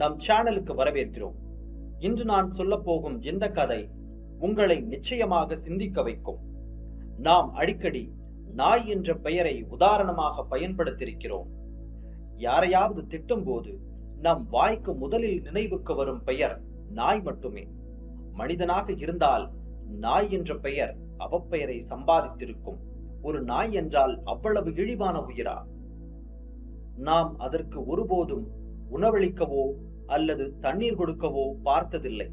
நம் சேனலுக்கு வரவேற்கிறோம். இன்று நான் சொல்ல போகும் இந்த கதை உங்களை நிச்சயமாக சிந்திக்க வைக்கும். நாம் அடிக்கடி நாய் என்ற பெயரை உதாரணமாக பயன்படுத்தியிருக்கிறோம். யாரையாவது திட்டும்போது நம் வாய்க்கு முதலில் நினைவுக்கு வரும் பெயர் நாய் மட்டுமே. மனிதனாக இருந்தால் நாய் என்ற பெயர் அவப்பெயரை சம்பாதித்திருக்கும். ஒரு நாய் என்றால் அவ்வளவு இழிவான உயிரா? நாம் அதற்கு ஒருபோதும் உணவளிக்கவோ அல்லது தண்ணீர் கொடுக்கவோ பார்த்ததில்லை.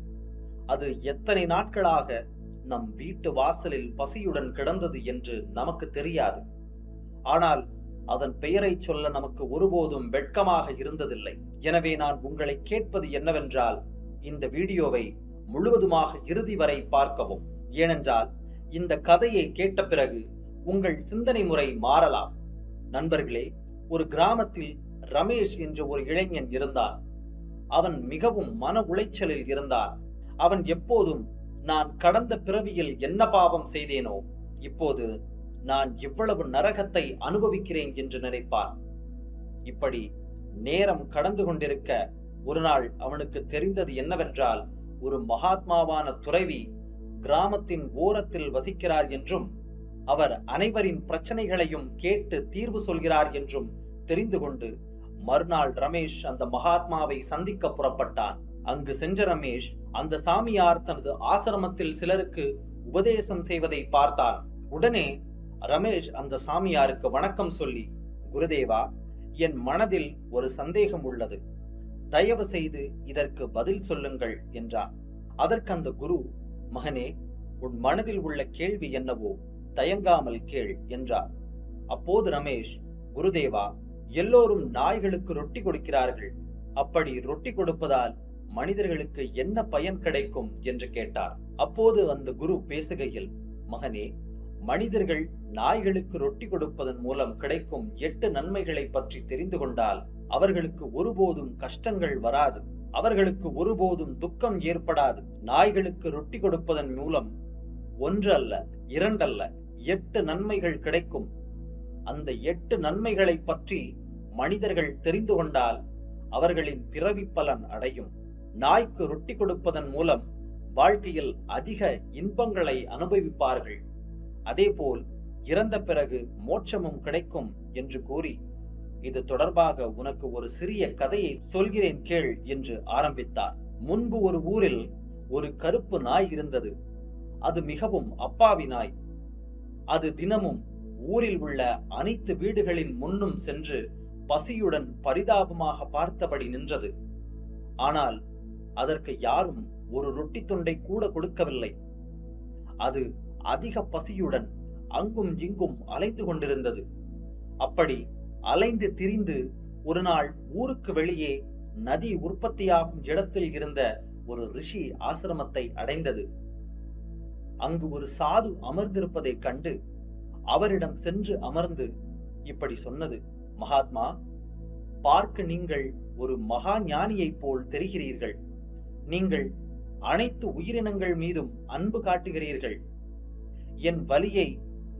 அது எத்தனை நாட்களாக நம் வீட்டு வாசலில் பசியுடன் கிடந்தது என்று நமக்கு தெரியாது. ஆனால் அதன் பெயரை சொல்ல நமக்கு ஒருபோதும் வெட்கமாக இருந்ததில்லை. எனவே நான் உங்களை கேட்பது என்னவென்றால் இந்த வீடியோவை முழுவதுமாக இறுதி வரை பார்க்கவும். ஏனென்றால் இந்த கதையை கேட்ட பிறகு உங்கள் சிந்தனை முறை மாறலாம். நண்பர்களே ஒரு கிராமத்தில் ரமேஷ் என்ற ஒரு இளைஞன் இருந்தான். அவன் மிகவும் மன உளைச்சலில் இருந்தான். அவன் எப்போதும் நான் கடந்த பிறவியில் என்ன பாவம் செய்தேனோ இப்போது நான் இவ்வளவு நரகத்தை அனுபவிக்கிறேன் என்று நினைப்பான். இப்படி நேரம் கடந்து கொண்டிருக்க ஒரு நாள் அவனுக்கு தெரிந்தது என்னவென்றால் ஒரு மகாத்மாவான துறவி கிராமத்தின் ஓரத்தில் வசிக்கிறார் என்றும் அவர் அனைவரின் பிரச்சனைகளையும் கேட்டு தீர்வு சொல்கிறார் என்றும் தெரிந்து கொண்டு மறுநாள் ரமேஷ் அந்த மகாத்மாவை சந்திக்க புறப்பட்டான். அங்கு சென்ற ரமேஷ் அந்த சாமியார் தனது ஆசிரமத்தில் சிலருக்கு உபதேசம் செய்வதை பார்த்தான் உடனே ரமேஷ் அந்த சாமியாருக்கு வணக்கம் சொல்லி குருதேவா என் மனதில் ஒரு சந்தேகம் உள்ளது. தயவு செய்து இதற்கு பதில் சொல்லுங்கள் என்றான். அதற்கு அந்த குரு மகனே உன் மனதில் உள்ள கேள்வி என்னவோ தயங்காமல் கேள் என்றார். அப்போது ரமேஷ் குருதேவா எல்லோரும் நாய்களுக்கு ரொட்டி கொடுக்கிறார்கள். அப்படி ரொட்டி கொடுப்பதால் மனிதர்களுக்கு என்ன பயன் கிடைக்கும் என்று கேட்டார். அப்போது அந்த குரு பேசுகையில் மகனே மனிதர்கள் நாய்களுக்கு ரொட்டி கொடுப்பதன் மூலம் கிடைக்கும் எட்டு நன்மைகளை பற்றி தெரிந்து கொண்டால் அவர்களுக்கு ஒருபோதும் கஷ்டங்கள் வராது. அவர்களுக்கு ஒருபோதும் துக்கம் ஏற்படாது. நாய்களுக்கு ரொட்டி கொடுப்பதன் மூலம் ஒன்று அல்ல இரண்டல்ல எட்டு நன்மைகள் கிடைக்கும். அந்த எட்டு நன்மைகளை பற்றி மனிதர்கள் தெரிந்து கொண்டால் அவர்களின் பிறவி பலன் அடையும். நாய்க்கு ரொட்டி கொடுப்பதன் மூலம் வாழ்க்கையில் அதிக இன்பங்களை அனுபவிப்பார்கள். அதேபோல் இறந்த பிறகு மோட்சமும் கிடைக்கும் என்று கூறி இது தொடர்பாக உனக்கு ஒரு சிறிய கதையை சொல்கிறேன் கேள் என்று ஆரம்பித்தார். முன்பு ஒரு ஊரில் ஒரு கருப்பு நாய் இருந்தது. அது மிகவும் அப்பாவி நாய். அது தினமும் ஊரில் உள்ள அனைத்து வீடுகளின் முன்னும் சென்று பசியுடன் பரிதாபமாக பார்த்தபடி நின்றது. ஆனால் அதற்கு யாரும் ஒரு ரொட்டி துண்டை கூட கொடுக்கவில்லை. அது அதிக பசியுடன் அங்கும் இங்கும் அலைந்து கொண்டிருந்தது. அப்படி அலைந்து திரிந்து ஒரு நாள் ஊருக்கு வெளியே நதி உற்பத்தியாகும் இடத்தில் இருந்த ஒரு ரிஷி ஆசிரமத்தை அடைந்தது. அங்கு ஒரு சாது அமர்ந்திருப்பதைக் கண்டு அவரிடம் சென்று அமர்ந்து இப்படி சொன்னது மகாத்மா பார்க்க நீங்கள் ஒரு மகா ஞானியைப் போல் தெரிகிறீர்கள். நீங்கள் அனைத்து உயிரினங்கள் மீதும் அன்பு காட்டுகிறீர்கள். என் வலியை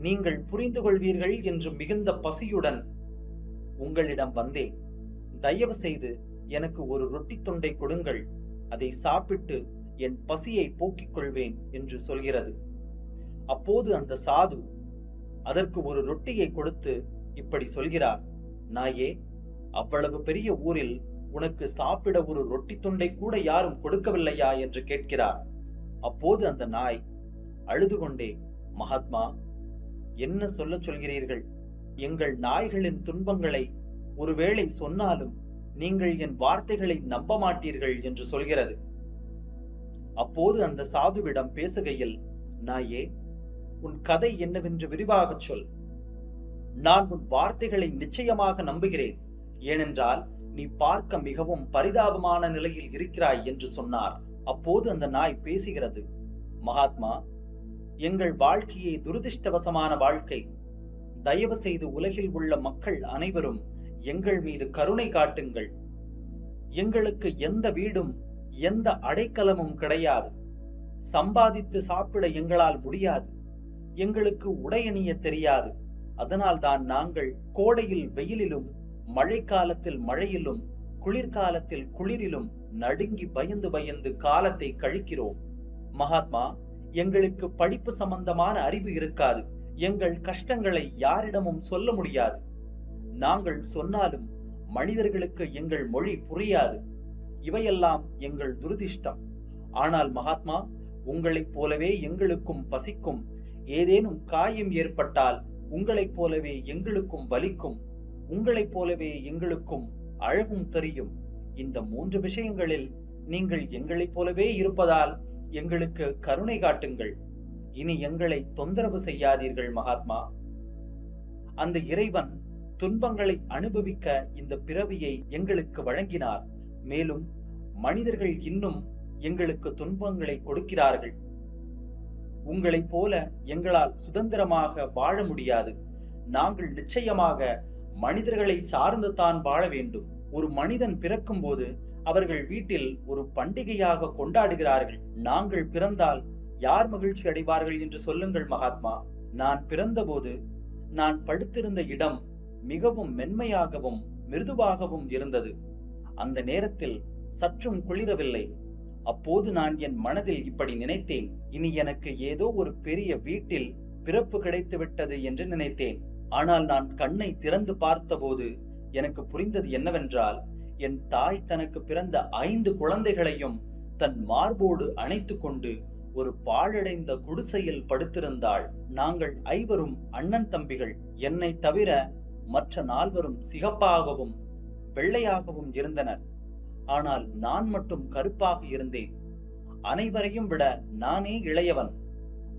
நீங்கள் புரிந்து கொள்வீர்கள் என்று மிகுந்த பசியுடன் உங்களிடம் வந்தேன். தயவு செய்து எனக்கு ஒரு ரொட்டி தொண்டை கொடுங்கள். அதை சாப்பிட்டு என் பசியை போக்கிக் கொள்வேன் என்று சொல்கிறது. அப்போது அந்த சாது அதற்கு ஒரு ரொட்டியை கொடுத்து இப்படி சொல்கிறார். நாயே அவ்வளவு பெரிய ஊரில் உனக்கு சாப்பிட ஒரு ரொட்டி துண்டை கூட யாரும் கொடுக்கவில்லையா? என்று கேட்கிறார். அப்போது அந்த நாய் அழுது கொண்டே மகாத்மா என்ன சொல்ல சொல்கிறீர்கள்? எங்கள் நாய்களின் துன்பங்களை ஒருவேளை சொன்னாலும் நீங்கள் என் வார்த்தைகளை நம்ப மாட்டீர்கள் என்று சொல்கிறது. அப்போது அந்த சாதுவிடம் பேசுகையில் நாயே உன் கதை என்னவென்று விரிவாகச் சொல். நான் உன் வார்த்தைகளை நிச்சயமாக நம்புகிறேன். ஏனென்றால் நீ பார்க்க மிகவும் பரிதாபமான நிலையில் இருக்கிறாய் என்று சொன்னார். அப்போது அந்த நாய் பேசுகிறது. மகாத்மா எங்கள் வாழ்க்கையை துரதிருஷ்டவசமான வாழ்க்கை. தயவு செய்து உலகில் உள்ள மக்கள் அனைவரும் எங்கள் மீது கருணை காட்டுங்கள். எங்களுக்கு எந்த வீடும் எந்த அடைக்கலமும் கிடையாது. சம்பாதித்து சாப்பிட எங்களால் முடியாது. எங்களுக்கு உடையணிய தெரியாது. அதனால்தான் நாங்கள் கோடையில் வெயிலிலும் மழைக்காலத்தில் மழையிலும் குளிர்காலத்தில் குளிரிலும் நடுங்கி பயந்து பயந்து காலத்தை கழிக்கிறோம். மகாத்மா எங்களுக்கு படிப்பு சம்பந்தமான அறிவு இருக்காது. எங்கள் கஷ்டங்களை யாரிடமும் சொல்ல முடியாது. நாங்கள் சொன்னாலும் மனிதர்களுக்கு எங்கள் மொழி புரியாது. இவையெல்லாம் எங்கள் துரதிர்ஷ்டம். ஆனால் மகாத்மா உங்களைப் போலவே எங்களுக்கும் பசிக்கும் ஏதேனும் காயம் ஏற்பட்டால் உங்களைப் போலவே எங்களுக்கும் வலிக்கும் உங்களைப் போலவே எங்களுக்கும் அழகும் தெரியும். இந்த மூன்று விஷயங்களில் நீங்கள் எங்களைப் போலவே இருப்பதால் எங்களுக்கு கருணை காட்டுங்கள். இனி எங்களை தொந்தரவு செய்யாதீர்கள் மகாத்மா. அந்த இறைவன் துன்பங்களை அனுபவிக்க இந்த பிறவியை எங்களுக்கு வழங்கினார். மேலும் மனிதர்கள் இன்னும் எங்களுக்கு துன்பங்களை கொடுக்கிறார்கள். உங்களைப் போல எங்களால் சுதந்திரமாக வாழ முடியாது. நாங்கள் நிச்சயமாக மனிதர்களை சார்ந்து தான் வாழ வேண்டும். ஒரு மனிதன் பிறக்கும் போது அவர்கள் வீட்டில் ஒரு பண்டிகையாக கொண்டாடுகிறார்கள். நாங்கள் பிறந்தால் யார் மகிழ்ச்சி அடைவார்கள் என்று சொல்லுங்கள் மகாத்மா. நான் பிறந்தபோது நான் படுத்திருந்த இடம் மிகவும் மென்மையாகவும் மிருதுவாகவும் இருந்தது. அந்த நேரத்தில் சற்றும் குளிரவில்லை. அப்போது நான் என் மனதில் இப்படி நினைத்தேன். இனி எனக்கு ஏதோ ஒரு பெரிய வீட்டில் பிறப்பு கிடைத்து விட்டது என்று நினைத்தேன். ஆனால் நான் கண்ணை திறந்து பார்த்தபோது எனக்கு புரிந்தது என்னவென்றால் என் தாய் தனக்கு பிறந்த ஐந்து குழந்தைகளையும் தன் மார்போடு அணைத்து கொண்டு ஒரு பாழடைந்த குடிசையில் படுத்திருந்தாள். நாங்கள் ஐவரும் அண்ணன் தம்பிகள். என்னை தவிர மற்ற நால்வரும் சிகப்பாகவும் வெள்ளையாகவும் இருந்தனர். ஆனால் நான் மட்டும் கருப்பாக இருந்தேன். அனைவரையும் விட நானே இளையவன்.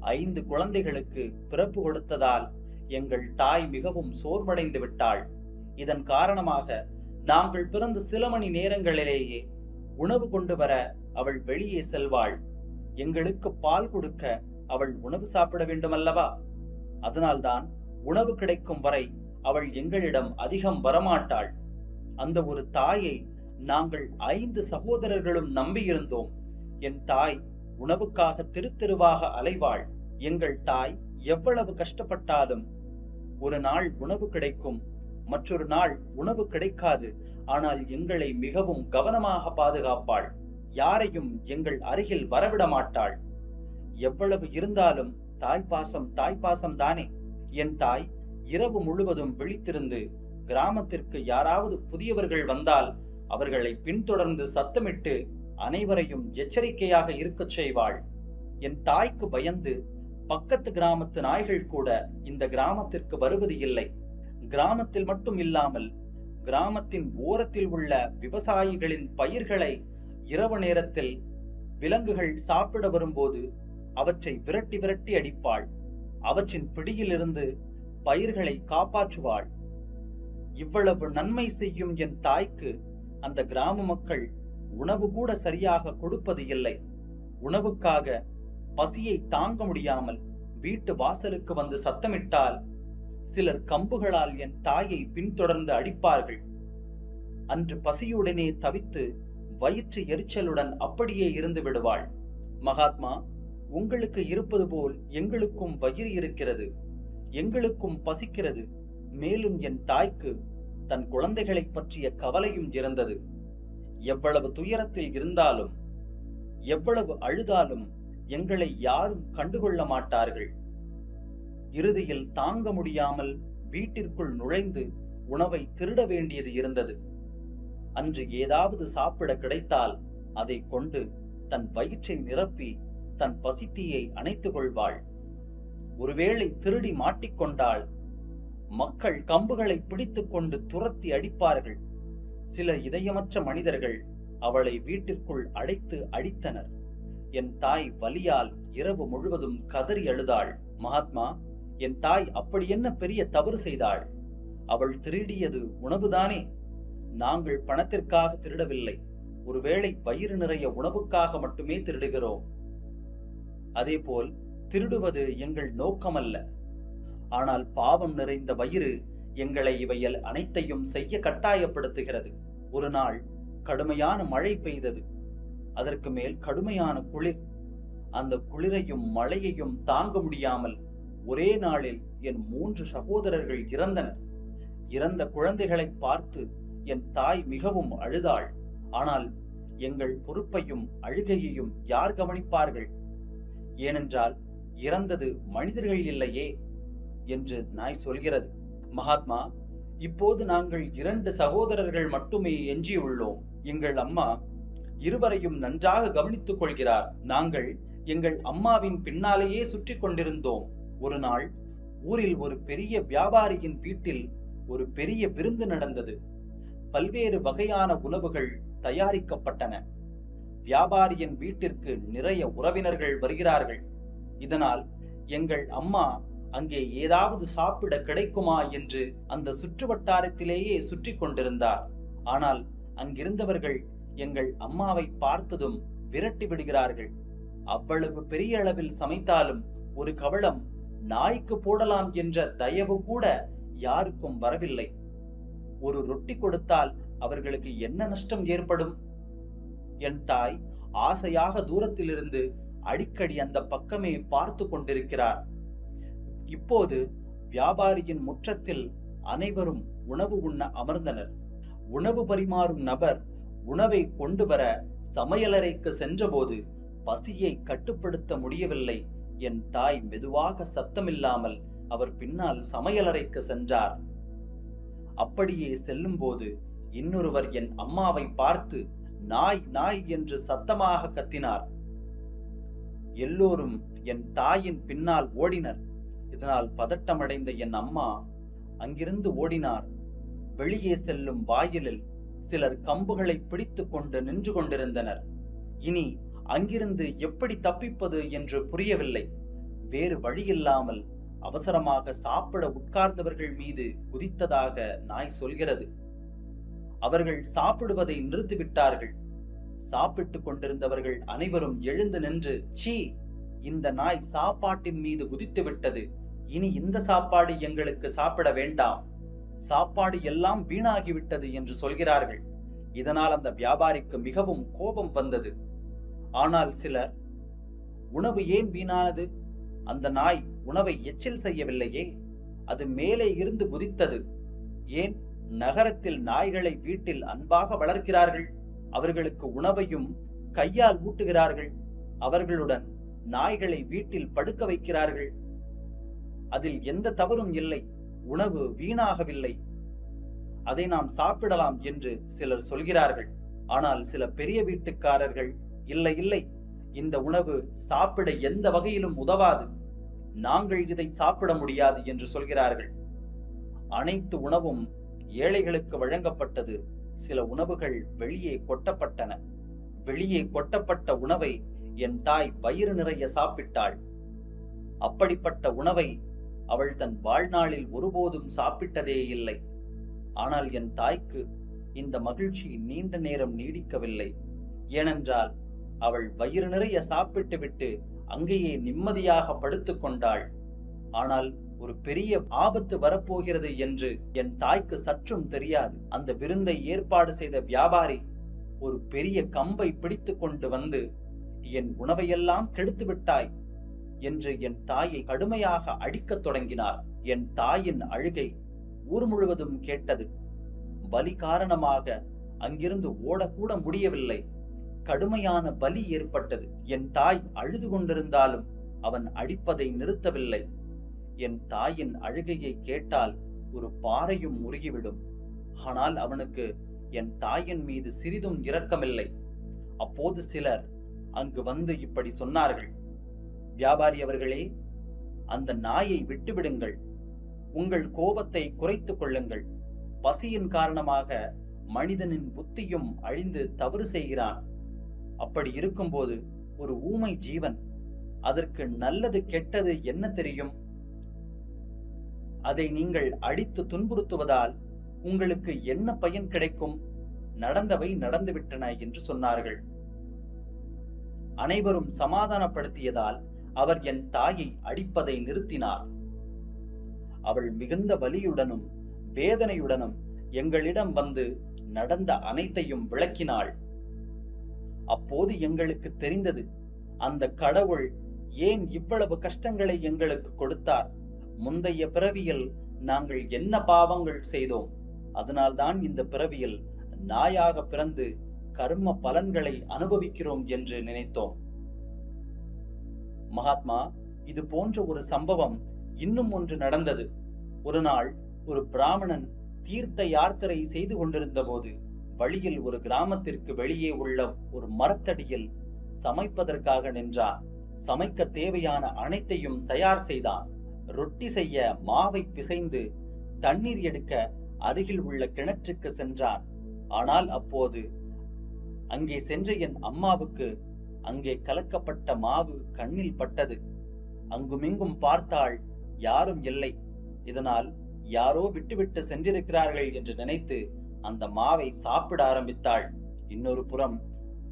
ஐந்து குழந்தைகளுக்கு பிறப்பு கொடுத்ததால் எங்கள் தாய் மிகவும் சோர்வடைந்து விட்டாள். இதன் காரணமாக நாங்கள் பிறந்த சில மணி நேரங்களிலேயே உணவு கொண்டு வர அவள் வெளியே செல்வாள். எங்களுக்கு பால் கொடுக்க அவள் உணவு சாப்பிட வேண்டுமல்லவா? அதனால்தான் உணவு கிடைக்கும் வரை அவள் எங்களிடம் அதிகம் வரமாட்டாள். அந்த ஒரு தாயை நாங்கள் ஐந்து சகோதரர்களும் நம்பியிருந்தோம். என் தாய் உணவுக்காக தெரு தெருவாக அலைவாள். எங்கள் தாய் எவ்வளவு கஷ்டப்பட்டாலும் ஒரு நாள் உணவு கிடைக்கும். மற்றொரு நாள் உணவு கிடைக்காது. ஆனால் எங்களை மிகவும் கவனமாக பாதுகாப்பாள். யாரையும் எங்கள் அருகில் வரவிட மாட்டாள். எவ்வளவு இருந்தாலும் தாய் பாசம் தானே. என் தாய் இரவு முழுவதும் விழித்திருந்து கிராமத்திற்கு யாராவது புதியவர்கள் வந்தால் அவர்களை பின்தொடர்ந்து சத்தமிட்டு அனைவரையும் எச்சரிக்கையாக இருக்கச் செய்வாள். என் தாய்க்கு பயந்து பக்கத்து கிராமத்து நாய்கள் கூட இந்த கிராமத்திற்கு வருவது இல்லை. கிராமத்தில் மட்டும் இல்லாமல் கிராமத்தின் ஓரத்தில் உள்ள விவசாயிகளின் பயிர்களை இரவு நேரத்தில் விலங்குகள் சாப்பிட வரும்போது அவற்றை விரட்டி விரட்டி அடிப்பாள். அவற்றின் பிடியிலிருந்து பயிர்களை காப்பாற்றுவாள். இவ்வளவு நன்மை செய்யும் என் தாய்க்கு அந்த கிராம மக்கள் உணவு கூட சரியாக கொடுப்பது இல்லை. உணவுக்காக பசியை தாங்க முடியாமல் வீட்டு வாசலுக்கு வந்து சத்தமிட்டால் சிலர் கம்புகளால் என் தாயை பின்தொடர்ந்து அடிப்பார்கள். அன்று பசியுடனே தவித்து வயிற்று எரிச்சலுடன் அப்படியே இருந்து விடுவாள். மகாத்மா உங்களுக்கு இருப்பது போல் எங்களுக்கும் வயிறு இருக்கிறது. எங்களுக்கும் பசிக்கிறது. மேலும் என் தாய்க்கு தன் குழந்தைகளை பற்றிய கவலையும் இருந்தது எவ்வளவு துயரத்தில் இருந்தாலும் எவ்வளவு அழுதாலும் எங்களை யாரும் கண்டுகொள்ள மாட்டார்கள். இறுதியில் தாங்க முடியாமல் வீட்டிற்குள் நுழைந்து உணவை திருட வேண்டியது இருந்தது. அன்று ஏதாவது சாப்பிட கிடைத்தால் அதை கொண்டு தன் வயிற்றை நிரப்பி தன் பசித்தியை அணைத்துக் கொள்வாள். ஒருவேளை திருடி மாட்டிக்கொண்டால் மக்கள் கம்புகளை பிடித்துக்கொண்டு துரத்தி அடிப்பார்கள். சில இதயமற்ற மனிதர்கள் அவளை வீட்டிற்குள் அடைத்து அடித்தனர். என் தாய் வலியால் இரவு முழுவதும் கதறி அழுதாள். மகாத்மா என் தாய் அப்படி என்ன பெரிய தவறு செய்தாள்? அவள் திருடியது உணவுதானே? நாங்கள் பணத்திற்காக திருடவில்லை. ஒருவேளை வயிறு நிறைய உணவுக்காக மட்டுமே திருடுகிறோம். அதேபோல் திருடுவது எங்கள் நோக்கமல்ல. ஆனால் பாவம் நிறைந்த வயிறு எங்களை இவையல் அனைத்தையும் செய்ய கட்டாயப்படுத்துகிறது. ஒரு நாள் கடுமையான மழை பெய்தது. அதற்கு மேல் கடுமையான குளிர். அந்த குளிரையும் மழையையும் தாங்க முடியாமல் ஒரே நாளில் என் மூன்று சகோதரர்கள் இறந்தனர். இறந்த குழந்தைகளை பார்த்து என் தாய் மிகவும் அழுதாள். ஆனால் எங்கள் பொறுப்பையும் அழுகையையும் யார் கவனிப்பார்கள்? ஏனென்றால் இறந்தது மனிதர்கள் இல்லையே. என்று நாய் சொல்கிறது. மகாத்மா இப்போது நாங்கள் இரண்டு சகோதரர்கள் மட்டுமே எஞ்சியுள்ளோம். எங்கள் அம்மா இருவரையும் நன்றாக கவனித்துக் கொள்கிறார். நாங்கள் எங்கள் அம்மாவின் பின்னாலேயே சுற்றி கொண்டிருந்தோம். ஒரு நாள் ஊரில் ஒரு பெரிய வியாபாரியின் வீட்டில் ஒரு பெரிய விருந்து நடந்தது. பல்வேறு வகையான உணவுகள் தயாரிக்கப்பட்டன. வியாபாரியின் வீட்டிற்கு நிறைய உறவினர்கள் வருகிறார்கள். இதனால் எங்கள் அம்மா அங்கே ஏதாவது சாப்பிட கிடைக்குமா என்று அந்த சுற்று வட்டாரத்திலேயே சுற்றி கொண்டிருந்தார். ஆனால் அங்கிருந்தவர்கள் எங்கள் அம்மாவை பார்த்ததும் விரட்டி விடுகிறார்கள். அவ்வளவு பெரிய அளவில் சமைத்தாலும் ஒரு கவளம் நாய்க்கு போடலாம் என்ற தயவு கூட யாருக்கும் வரவில்லை. ஒரு ரொட்டி கொடுத்தால் அவர்களுக்கு என்ன நஷ்டம் ஏற்படும்? என் தாய் ஆசையாக தூரத்திலிருந்து அடிக்கடி அந்த பக்கமே பார்த்து கொண்டிருக்கிறார். இப்போது வியாபாரியின் முற்றத்தில் அனைவரும் உணவு உண்ண அமர்ந்தனர். உணவு பரிமாறும் நபர் உணவை கொண்டு வர சமையலறைக்கு சென்றபோது பசியை கட்டுப்படுத்த முடியவில்லை. என் தாய் மெதுவாக சத்தமில்லாமல் அவர் பின்னால் சமையலறைக்கு சென்றார். அப்படியே செல்லும்போது இன்னொருவர் என் அம்மாவை பார்த்து நாய் நாய் என்று சத்தமாக கத்தினார். எல்லோரும் என் தாயின் பின்னால் ஓடினர். இதனால் பதட்டமடைந்த என் அம்மா அங்கிருந்து ஓடினார். வெளியே செல்லும் வாயிலில் சிலர் கம்புகளை பிடித்துக் கொண்டு நின்று கொண்டிருந்தனர். இனி அங்கிருந்து எப்படி தப்பிப்பது என்று புரியவில்லை. வேறு வழியில்லாமல் அவசரமாக சாப்பிட உட்கார்ந்தவர்கள் மீது குதித்ததாக நாய் சொல்கிறது. அவர்கள் சாப்பிடுவதை நிறுத்திவிட்டார்கள். சாப்பிட்டுக் கொண்டிருந்தவர்கள் அனைவரும் எழுந்து நின்று சீ இந்த நாய் சாப்பாட்டின் மீது குதித்து விட்டது. இனி இந்த சாப்பாடு எங்களுக்கு சாப்பிட வேண்டாம். சாப்பாடு எல்லாம் வீணாகிவிட்டது என்று சொல்கிறார்கள். இதனால் அந்த வியாபாரிக்கு மிகவும் கோபம் வந்தது. ஆனால் சிலர் உணவு ஏன் வீணானது? அந்த நாய் உணவை எச்சில் செய்யவில்லையே. அது மேலே இருந்து குதித்தது. ஏன் நகரத்தில் நாய்களை வீட்டில் அன்பாக வளர்க்கிறார்கள்? அவர்களுக்கு உணவையும் கையால் ஊட்டுகிறார்கள். அவர்களுடன் நாய்களை வீட்டில் படுக்க வைக்கிறார்கள். அதில் எந்த தவறும் இல்லை. உணவு வீணாகவில்லை. அதை நாம் சாப்பிடலாம் என்று சிலர் சொல்கிறார்கள். ஆனால் சில பெரிய வீட்டுக்காரர்கள் இல்லை இல்லை இந்த உணவு சாப்பிட எந்த வகையிலும் உதவாது. நாங்கள் இதை சாப்பிட முடியாது என்று சொல்கிறார்கள். அனைத்து உணவும் ஏழைகளுக்கு வழங்கப்பட்டது. சில உணவுகள் வெளியே கொட்டப்பட்டன. வெளியே கொட்டப்பட்ட உணவை என் தாய் வயிறு நிறைய சாப்பிட்டாள். அப்படிப்பட்ட உணவை அவள் தன் வாழ்நாளில் ஒருபோதும் சாப்பிட்டதே இல்லை. ஆனால் என் தாய்க்கு இந்த மகிழ்ச்சி நீண்ட நேரம் நீடிக்கவில்லை. ஏனென்றால் அவள் வயிறு நிறைய சாப்பிட்டுவிட்டு அங்கேயே நிம்மதியாக படுத்துக் கொண்டாள். ஆனால் ஒரு பெரிய ஆபத்து வரப்போகிறது என்று என் தாய்க்கு சற்றும் தெரியாது. அந்த விருந்தை ஏற்பாடு செய்த வியாபாரி ஒரு பெரிய கம்பை பிடித்து கொண்டு வந்து என் உணவையெல்லாம் கெடுத்து விட்டாய். என்று என் தாயை கடுமையாக அடிக்கத் தொடங்கினார். என் தாயின் அழுகை ஊர் முழுவதும் கேட்டது. பலி காரணமாக அங்கிருந்து ஓடக்கூட முடியவில்லை. கடுமையான பலி ஏற்பட்டது. என் தாய் அழுது கொண்டிருந்தாலும் அவன் அடிப்பதை நிறுத்தவில்லை. என் தாயின் அழுகையை கேட்டால் ஒரு பாறையும் முருகிவிடும் ஆனால் அவனுக்கு என் தாயின் மீது சிறிதும் இரக்கமில்லை. அப்போது சிலர் அங்கு வந்து இப்படி சொன்னார்கள். வியாபாரி அவர்களே அந்த நாயை விட்டுவிடுங்கள். உங்கள் கோபத்தை குறைத்துக் கொள்ளுங்கள். பசியின் காரணமாக மனிதனின் புத்தியும் அழிந்து தவறு செய்கிறான். அப்படி இருக்கும்போது ஒரு ஊமை ஜீவன் அதற்கு நல்லது கெட்டது என்ன தெரியும்? அதை நீங்கள் அடித்து துன்புறுத்துவதால் உங்களுக்கு என்ன பயன் கிடைக்கும்? நடந்தவை நடந்துவிட்டன என்று சொன்னார்கள். அனைவரும் சமாதானப்படுத்தியதால் அவர் என் தாயை அடிப்பதை நிறுத்தினார். அவள் மிகுந்த வலியுடனும் வேதனையுடனும் எங்களிடம் வந்து நடந்த அனைத்தையும் விளக்கினாள். அப்போது எங்களுக்கு தெரிந்தது அந்த கடவுள் ஏன் இவ்வளவு கஷ்டங்களை எங்களுக்கு கொடுத்தார்? முந்தைய பிறவியில் நாங்கள் என்ன பாவங்கள் செய்தோம்? அதனால்தான் இந்த பிறவியில் நாயாக பிறந்து கர்ம பலன்களை அனுபவிக்கிறோம் என்று நினைத்தோம். மகாத்மா இது போன்ற ஒரு சம்பவம் இன்னும் ஒன்று நடந்தது. ஒரு நாள் ஒரு பிராமணன் தீர்த்த யாத்திரை செய்து கொண்டிருந்த போது வழியில் ஒரு கிராமத்திற்கு வெளியே உள்ள ஒரு மரத்தடியில் சமைப்பதற்காக நின்றார் சமைக்க தேவையான அனைத்தையும் தயார் செய்தார் ரொட்டி செய்ய மாவை பிசைந்து தண்ணீர் எடுக்க அருகில் உள்ள கிணற்றுக்கு சென்றார் ஆனால் அப்போது அங்கே சென்ற என் அம்மாவுக்கு அங்கே கலக்கப்பட்ட மாவு கண்ணில் பட்டது. அங்குமிங்கும் பார்த்தாள் யாரும் இல்லை. இதனால் யாரோ விட்டுவிட்டு சென்றிருக்கிறார்கள் என்று நினைத்து அந்த மாவை சாப்பிட ஆரம்பித்தாள். இன்னொரு புறம்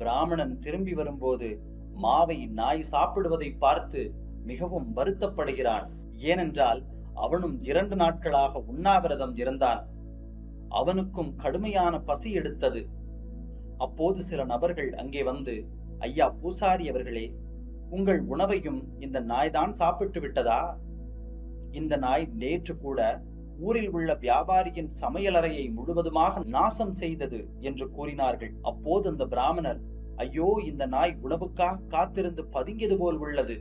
பிராமணன் திரும்பி வரும்போது மாவை நாய் சாப்பிடுவதை பார்த்து மிகவும் வருத்தப்படுகிறான். ஏனென்றால் அவனும் இரண்டு நாட்களாக உண்ணாவிரதம் இருந்தான். அவனுக்கும் கடுமையான பசி எடுத்தது. அப்போது சில நபர்கள் அங்கே வந்து ஐயா பூசாரி அவர்களே உங்கள் உணவையும் இந்த நாய்தான் சாப்பிட்டு விட்டதா? இந்த நாய் நேற்று கூட ஊரில் உள்ள வியாபாரியின் சமையலறையை முழுவதுமாக நாசம் செய்தது என்று கூறினார்கள். அப்போது அந்த பிராமணர் ஐயோ இந்த நாய் உணவுக்காக காத்திருந்து பதுங்கியது போல் உள்ளது.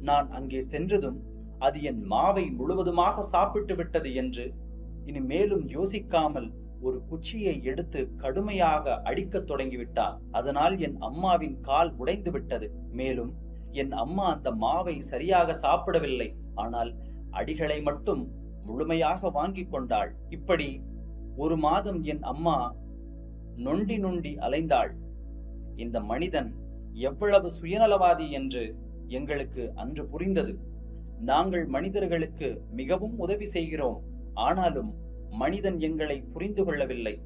நான் அங்கே சென்றதும் அது என் மாவை முழுவதுமாக சாப்பிட்டு விட்டது என்று இனி மேலும் யோசிக்காமல் ஒரு குச்சியை எடுத்து கடுமையாக அடிக்கத் தொடங்கிவிட்டார். அதனால் என் அம்மாவின் கால் உடைந்து விட்டது மேலும் என் அம்மா அந்த மாவை சரியாக சாப்பிடவில்லை. ஆனால் அடிகளை மட்டும் முழுமையாக வாங்கி கொண்டாள். இப்படி ஒரு மாதம் என் அம்மா நொண்டி நொண்டி அலைந்தாள். இந்த மனிதன் எவ்வளவு சுயநலவாதி என்று எங்களுக்கு அன்று புரிந்தது. நாங்கள் மனிதர்களுக்கு மிகவும் உதவி செய்கிறோம். ஆனாலும் மனிதன் எங்களை புரிந்து கொள்ளவில்லை.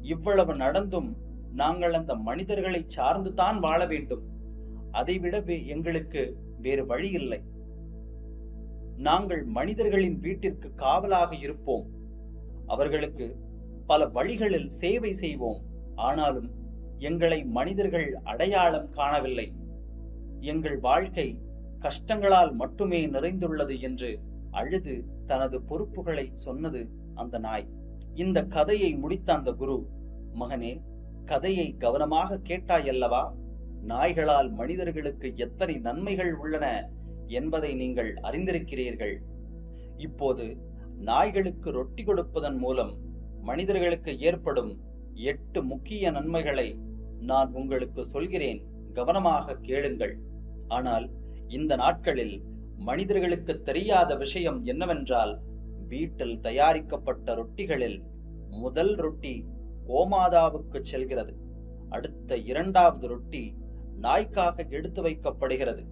இவ்வளவு நடந்தும் நாங்கள் அந்த மனிதர்களை சார்ந்துதான் வாழ வேண்டும். அதைவிட வே- எங்களுக்கு வேறு வழி இல்லை. நாங்கள் மனிதர்களின் வீட்டிற்கு காவலாக இருப்போம். அவர்களுக்கு பல வழிகளில் சேவை செய்வோம். ஆனாலும் எங்களை மனிதர்கள் அடையாளம் காணவில்லை. எங்கள் வாழ்க்கை கஷ்டங்களால் மட்டுமே நிறைந்துள்ளது என்று அழுது தனது பொறுப்புகளை சொன்னது அந்த நாய். இந்த கதையை முடித்த அந்த குரு மகனே கதையை கவனமாக கேட்டாயல்லவா நாய்களால் மனிதர்களுக்கு எத்தனை நன்மைகள் உள்ளன என்பதை நீங்கள் அறிந்திருக்கிறீர்கள். இப்போது நாய்களுக்கு ரொட்டி கொடுப்பதன் மூலம் மனிதர்களுக்கு ஏற்படும் எட்டு முக்கிய நன்மைகளை நான் உங்களுக்கு சொல்கிறேன். கவனமாக கேளுங்கள். ஆனால் இந்த நாட்களில் மனிதர்களுக்கு தெரியாத விஷயம் என்னவென்றால் வீட்டில் தயாரிக்கப்பட்ட ரொட்டிகளில் முதல் ரொட்டி கோமாதாவுக்கு செல்கிறது. அடுத்த இரண்டாவது ரொட்டி நாய்க்காக எடுத்து வைக்கப்படுகிறது.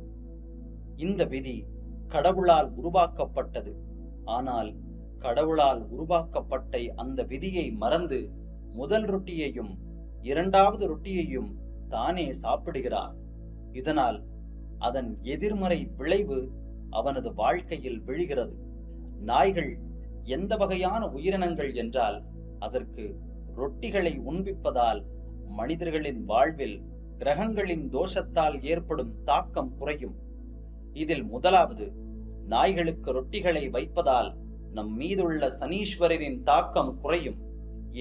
இந்த விதி கடவுளால் உருவாக்கப்பட்டது. ஆனால் கடவுளால் உருவாக்கப்பட்ட அந்த விதியை மறந்து முதல் ரொட்டியையும் இரண்டாவது ரொட்டியையும் தானே சாப்பிடுகிறார். இதனால் அதன் எதிர்மறை விளைவு அவனது வாழ்க்கையில் விழுகிறது. நாய்கள் எந்த வகையான உயிரினங்கள் என்றால் அதற்கு ரொட்டிகளை உண்பிப்பதால் மனிதர்களின் வாழ்வில் கிரகங்களின் தோஷத்தால் ஏற்படும் தாக்கம் குறையும். இதில் முதலாவது நாய்களுக்கு ரொட்டிகளை வைப்பதால் நம் மீதுள்ள சனீஸ்வரரின் தாக்கம் குறையும்.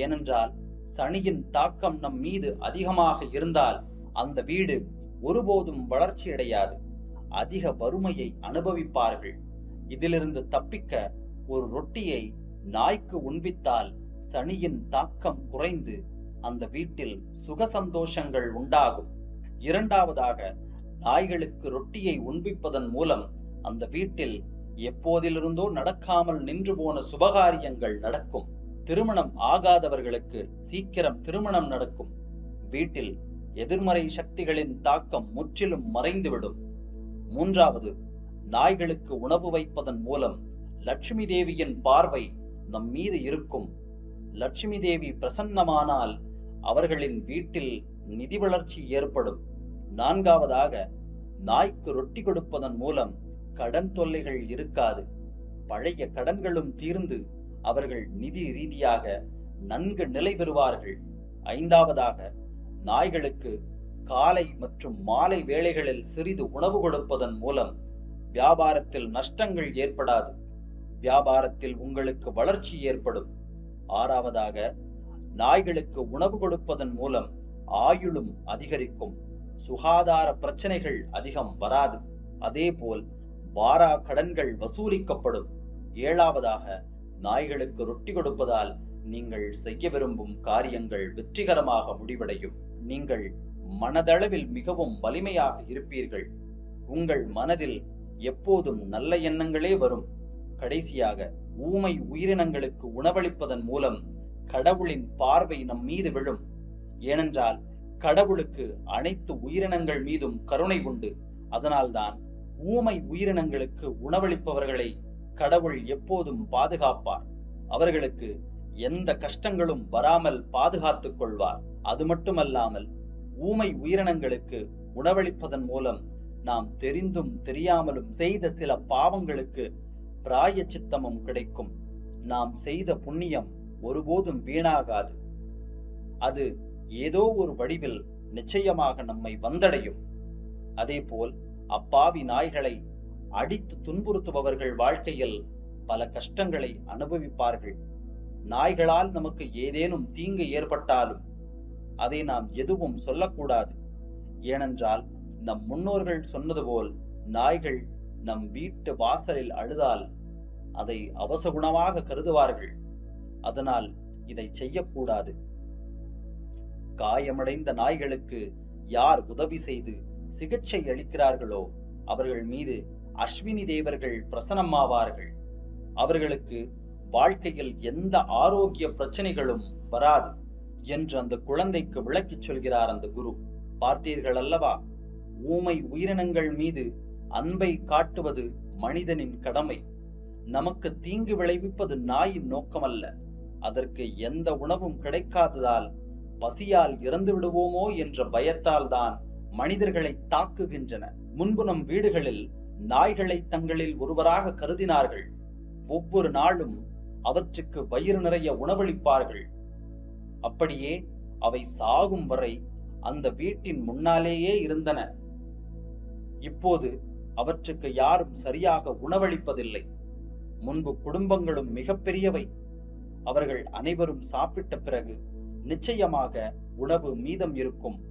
ஏனென்றால் சனியின் தாக்கம் நம் மீது அதிகமாக இருந்தால் அந்த வீடு ஒருபோதும் வளர்ச்சியடையாது. அதிக வறுமையை அனுபவிப்பார்கள். இதிலிருந்து தப்பிக்க ஒரு ரொட்டியை நாய்க்கு உண்பித்தால் சனியின் தாக்கம் குறைந்து அந்த வீட்டில் சுக சந்தோஷங்கள் உண்டாகும். இரண்டாவதாக நாய்களுக்கு ரொட்டியை உண்பிப்பதன் மூலம் அந்த வீட்டில் எப்போதிலிருந்தோ நடக்காமல் நின்று போன சுபகாரியங்கள் நடக்கும். திருமணம் ஆகாதவர்களுக்கு சீக்கிரம் திருமணம் நடக்கும். வீட்டில் எதிர்மறை சக்திகளின் தாக்கம் முற்றிலும் மறைந்துவிடும். மூன்றாவது நாய்களுக்கு உணவு வைப்பதன் மூலம் லட்சுமி தேவியின் பார்வை நம் மீது இருக்கும். லட்சுமி தேவி பிரசன்னமானால் அவர்களின் வீட்டில் நிதி வளர்ச்சி ஏற்படும். நான்காவதாக நாய்க்கு ரொட்டி கொடுப்பதன் மூலம் கடன் தொல்லைகள் இருக்காது. பழைய கடன்களும் தீர்ந்து அவர்கள் நிதி ரீதியாக நன்கு நிலை பெறுவார்கள். ஐந்தாவதாக நாய்களுக்கு காலை மற்றும் மாலை வேளைகளில் சிறிது உணவு கொடுப்பதன் மூலம் வியாபாரத்தில் நஷ்டங்கள் ஏற்படாது. வியாபாரத்தில் உங்களுக்கு வளர்ச்சி ஏற்படும். ஆறாவதாக நாய்களுக்கு உணவு கொடுப்பதன் மூலம் ஆயுளும் அதிகரிக்கும். சுகாதார பிரச்சனைகள் அதிகம் வராது. அதேபோல் வாரா கடன்கள் வசூலிக்கப்படும். ஏழாவதாக நாய்களுக்கு ரொட்டி கொடுப்பதால் நீங்கள் செய்ய விரும்பும் காரியங்கள் வெற்றிகரமாக முடிவடையும். நீங்கள் மனதளவில் மிகவும் வலிமையாக இருப்பீர்கள். உங்கள் மனதில் எப்போதும் நல்ல எண்ணங்களே வரும். கடைசியாக ஊமை உயிரினங்களுக்கு உணவளிப்பதன் மூலம் கடவுளின் பார்வை நம் மீது விழும். ஏனென்றால் கடவுளுக்கு அனைத்து உயிரினங்கள் மீதும் கருணை உண்டு. அதனால்தான் ஊமை உயிரினங்களுக்கு உணவளிப்பவர்களை கடவுள் எப்போதும் பாதுகாப்பார். அவர்களுக்கு எந்த கஷ்டங்களும் வராமல் பாதுகாத்துக் கொள்வார். அது மட்டுமல்லாமல் ஊமை உயிரினங்களுக்கு உணவளிப்பதன் மூலம் நாம் தெரிந்தும் தெரியாமலும் செய்த சில பாவங்களுக்கு பிராய சித்தமும் கிடைக்கும். நாம் செய்த புண்ணியம் ஒருபோதும் வீணாகாது. அது ஏதோ ஒரு வடிவில் நிச்சயமாக நம்மை வந்தடையும். அதேபோல் அப்பாவி நாய்களை அடித்து துன்புறுத்துபவர்கள் வாழ்க்கையில் பல கஷ்டங்களை அனுபவிப்பார்கள். நாய்களால் நமக்கு ஏதேனும் தீங்கு ஏற்பட்டாலும் அதை நாம் எதுவும் சொல்லக்கூடாது. ஏனென்றால் நம் முன்னோர்கள் சொன்னது போல் நாய்கள் நம் வீட்டு வாசலில் அழுதால் அதை அவசகுணமாக கருதுவார்கள். அதனால் இதை செய்யக்கூடாது. காயமடைந்த நாய்களுக்கு யார் உதவி செய்து சிகிச்சை அளிக்கிறார்களோ அவர்கள் மீது அஸ்வினி தேவர்கள் பிரசனமாவார்கள் அவர்களுக்கு வாழ்க்கையில் எந்த ஆரோக்கிய பிரச்சனைகளும் வராது. என்று அந்த குழந்தைக்கு விளக்கிச் சொல்கிறார் அந்த குரு. பார்த்தீர்கள் அல்லவா ஊமை உயிரினங்கள் மீது அன்பை காட்டுவது மனிதனின் கடமை. நமக்கு தீங்கு விளைவிப்பது நாயின் நோக்கமல்ல. அதற்கு எந்த உணவும் கிடைக்காததால் பசியால் இறந்து விடுவோமோ என்ற பயத்தால் தான் மனிதர்களை தாக்குகின்றன. முன்பு நம் வீடுகளில் நாய்களை தங்களில் ஒருவராக கருதினார்கள். ஒவ்வொரு நாளும் அவற்றுக்கு வயிறு நிறைய உணவளிப்பார்கள். அப்படியே அவை சாகும் வரை அந்த வீட்டின் முன்னாலேயே இருந்தன. இப்போது அவற்றுக்கு யாரும் சரியாக உணவளிப்பதில்லை. முன்பு குடும்பங்களும் மிகப்பெரியவை. அவர்கள் அனைவரும் சாப்பிட்ட பிறகு நிச்சயமாக உணவு மீதம் இருக்கும்.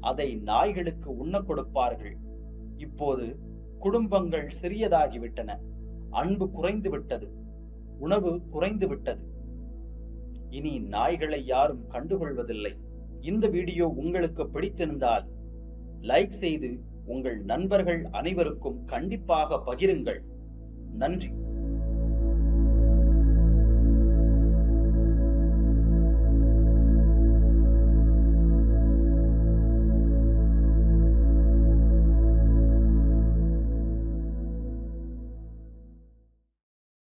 அதை நாய்களுக்கு உண்ண கொடுப்பார்கள். இப்போது குடும்பங்கள் சிறியதாகிவிட்டன. அன்பு குறைந்து விட்டது உணவு குறைந்து விட்டது இனி நாய்களை யாரும் கண்டுகொள்வதில்லை. இந்த வீடியோ உங்களுக்கு பிடித்திருந்தால் லைக் செய்து உங்கள் நண்பர்கள் அனைவருக்கும் கண்டிப்பாக பகிருங்கள். நன்றி.